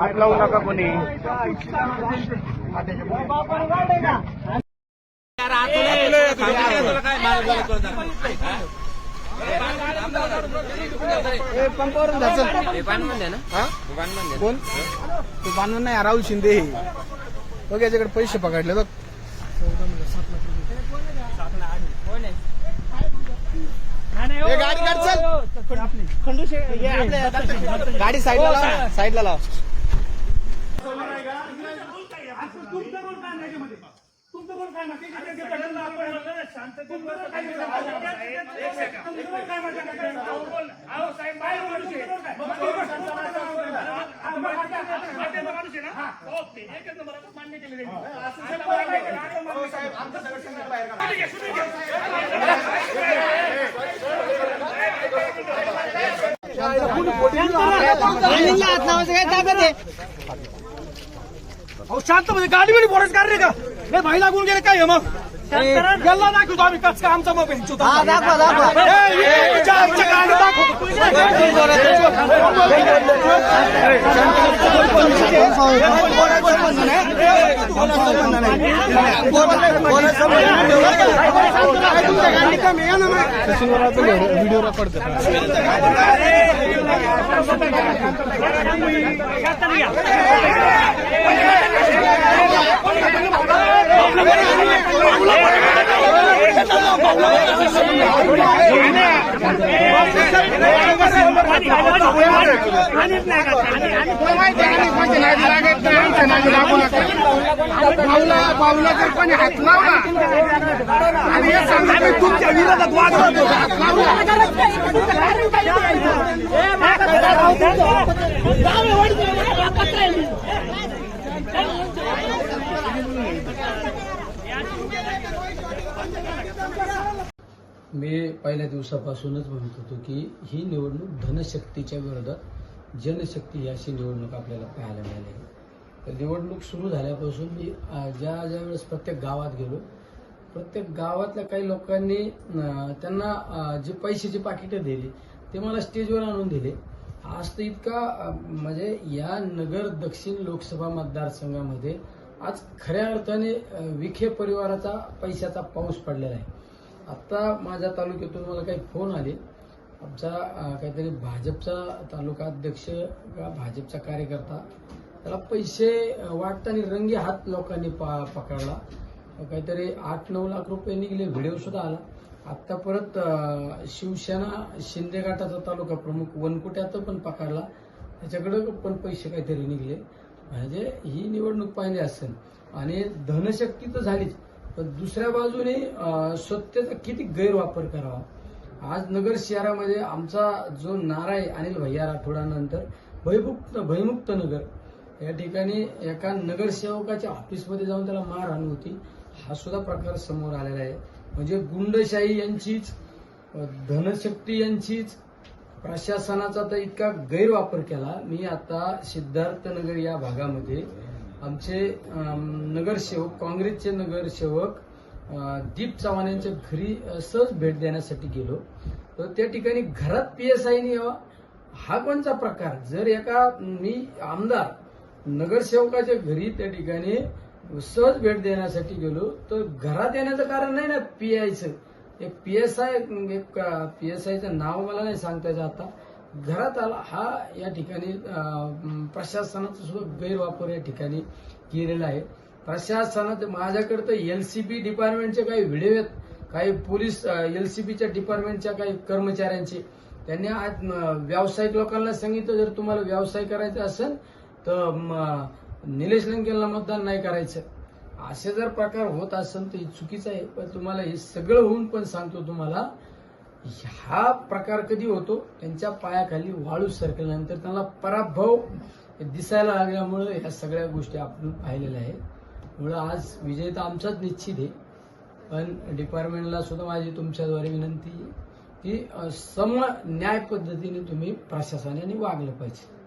हात लावू नका कोणी? पंपावरून जायचं कोण तू बांधून नाही राहुल शिंदे बघ याच्याकडे पैसे पकडले बघ. चल गाडी साईडला लाव साईडला लाव. अहो शांत म्हणजे गाडी मध्ये बोराच काढ रे का नाही भाई लागून गेले काय हे मग गल्ला दाखवतो आम्ही कच का आमचा मग दाखवा. व्हिडिओ रेकॉर्ड पावला पावला जर कोणी हात लावला आणि हे समजा तुमच्या विरोधात वागवतो हात. लावला मी पहिल्या दिवसापासूनच म्हणत होतो की ही निवडणूक धनशक्तीच्या विरोधात जनशक्ती ही अशी निवडणूक आपल्याला पाहायला मिळाली. आहे तर निवडणूक सुरू झाल्यापासून मी ज्या ज्या वेळेस प्रत्येक गावात गेलो प्रत्येक गावातल्या काही लोकांनी त्यांना जे पैशाची पाकिटं दिली ते मला स्टेजवर आणून दिले. आज तर इतका म्हणजे या नगर दक्षिण लोकसभा मतदारसंघामध्ये आज खऱ्या अर्थाने विखे परिवाराचा पैशाचा पाऊस पडलेला आहे. आत्ता माझ्या तालुक्यातून मला काही फोन आले. आमचा काहीतरी भाजपचा तालुका अध्यक्ष किंवा भाजपचा कार्यकर्ता त्याला पैसे वाटताना रंगी हात लोकांनी पा पकडला. काहीतरी आठ नऊ लाख रुपये निघले व्हिडिओ सुद्धा आला. आत्ता परत शिवसेना शिंदे गटाचा तालुका प्रमुख वनकुट्याचं पण पकडला. त्याच्याकडं पण पैसे काहीतरी निघले. म्हणजे ही निवडणूक पाहिली असेल. आणि धनशक्ती तर झालीच. पण दुसऱ्या बाजूने सत्तेचा किती गैरवापर करावा? आज नगर शहरामध्ये आमचा जो नारा आहे अनिल भैया राठोडानंतर भयमुक्त भयमुक्त नगर. या ठिकाणी एका नगरसेवकाच्या ऑफिसमध्ये जाऊन त्याला मारहाण होती. हा सुद्धा प्रकार समोर आलेला आहे. म्हणजे गुंडशाही यांचीच धनशक्ती यांचीच प्रशासनाचा तर इतका गैरवापर केला. मी आता सिद्धार्थनगर या भागामध्ये आमचे नगरसेवक काँग्रेसचे नगरसेवक दीप चव्हाण यांच्या घरी सहज भेट देण्यासाठी गेलो. तर त्या ठिकाणी घरात पीएसआयने यावा हा कोणता प्रकार? जर एका मी आमदार नगरसेवकाच्या घरी त्या ठिकाणी सहज भेट देण्यासाठी गेलो तर घरात येण्याचं कारण नाही ना पीआयचं एक पीएसआय एक पीएसआयचं नाव मला नाही सांगता येतं आता. घरात आला हा या ठिकाणी प्रशासनाचा सुद्धा गैरवापर या ठिकाणी केलेला आहे. प्रशासनात माझ्याकडे तर एलसीबी डिपार्टमेंटचे काही व्हिडिओ आहेत. काही पोलीस एलसीबीच्या डिपार्टमेंटच्या काही कर्मचाऱ्यांचे. त्यांनी आज व्यावसायिक लोकांना सांगितलं जर तुम्हाला व्यवसाय करायचा असेल तर निलेश लंकेला मतदान नाही करायचं. असे जर प्रकार होत असेल तर हे चुकीचं आहे. पण तुम्हाला हे सगळं होऊन पण सांगतो तुम्हाला हा प्रकार कधी होतो? त्यांच्या पायाखाली वाळू सरकल्यानंतर त्यांना पराभव दिसायला लागल्यामुळं ह्या सगळ्या गोष्टी आपण पाहिलेल्या आहेत. मुळं आज विजय तर आमचाच निश्चित आहे. पण डिपार्टमेंटला सुद्धा माझी तुमच्याद्वारे विनंती आहे की सम न्याय पद्धतीने तुम्ही प्रशासनाने वागलं पाहिजे.